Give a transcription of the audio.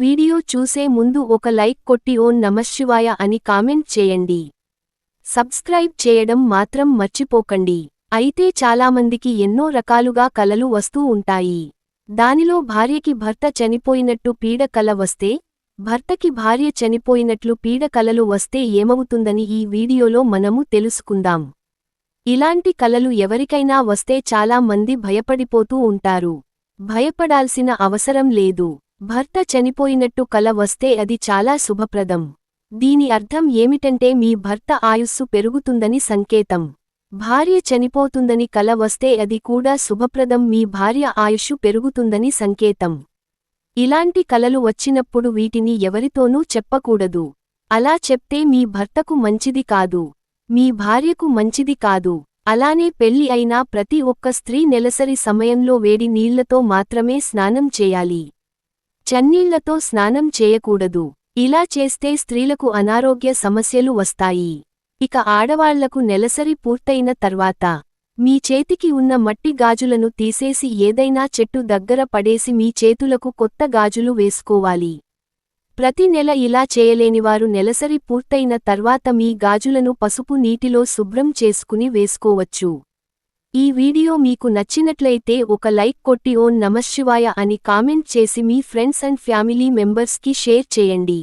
Video చూసే ముందు ఒక లైక్ కొట్టి ఓం నమశివాయ అని కామెంట్ చేయండి. సబ్స్క్రైబ్ చేయడం మాత్రం మర్చిపోకండి. అయితే చాలామందికి ఎన్నో రకాలుగా కలలు వస్తూ ఉంటాయి. దానిలో భార్యకి భర్త చనిపోయినట్టు పీడ కల వస్తే భర్తకి భార్య చనిపోయినట్లు పీడ కలలు వస్తే ఏమవుతుందని ఈ వీడియోలో మనము తెలుసుకుందాం. ఇలాంటి కలలు ఎవరికైనా వస్తే చాలా మంది భయపడిపోతూ ఉంటారు. భయపడాల్సిన అవసరం లేదు. భర్త చనిపోయినట్టు కల వస్తే అది చాలా శుభప్రదం. దీని అర్థం ఏమిటంటే మీ భర్త ఆయుస్సు పెరుగుతుందని సంకేతం. భార్య చనిపోతుందని కల వస్తే అది కూడా శుభప్రదం మీ భార్య ఆయుషు పెరుగుతుందని సంకేతం. ఇలాంటి కలలు వచ్చినప్పుడు వీటిని ఎవరితోనూ చెప్పకూడదు. అలా చెప్తే మీ భర్తకు మంచిది కాదు. మీ భార్యకు మంచిది కాదు. అలానే పెళ్ళి అయినా ప్రతి ఒక్క స్త్రీ నెలసరి సమయంలో వేడి నీళ్ళతో మాత్రమే స్నానం చేయాలి. చన్నీళ్ళతో స్నానం చేయకూడదు. ఇలా చేస్తే స్త్రీలకు అనారోగ్య సమస్యలు వస్తాయి. ఇక ఆడవాళ్ళకు నెలసరి పూర్తయిన తర్వాత మీ చేతికి ఉన్న మట్టి గాజులను తీసేసి ఏదైనా చెట్టు దగ్గర పడేసి మీ చేతులకు కొత్త గాజులు వేసుకోవాలి. ప్రతి నెల ఇలా చేయలేనివారు నెలసరి పూర్తయిన తర్వాత మీ గాజులను పసుపు నీటిలో శుభ్రం చేసుకుని వేసుకోవచ్చు. ఈ వీడియో మీకు నచ్చినట్లయితే ఒక లైక్ కొట్టి ఓన్ నమశివాయ అని కామెంట్ చేసి మీ ఫ్రెండ్స్ అండ్ ఫ్యామిలీ మెంబర్స్కి షేర్ చేయండి.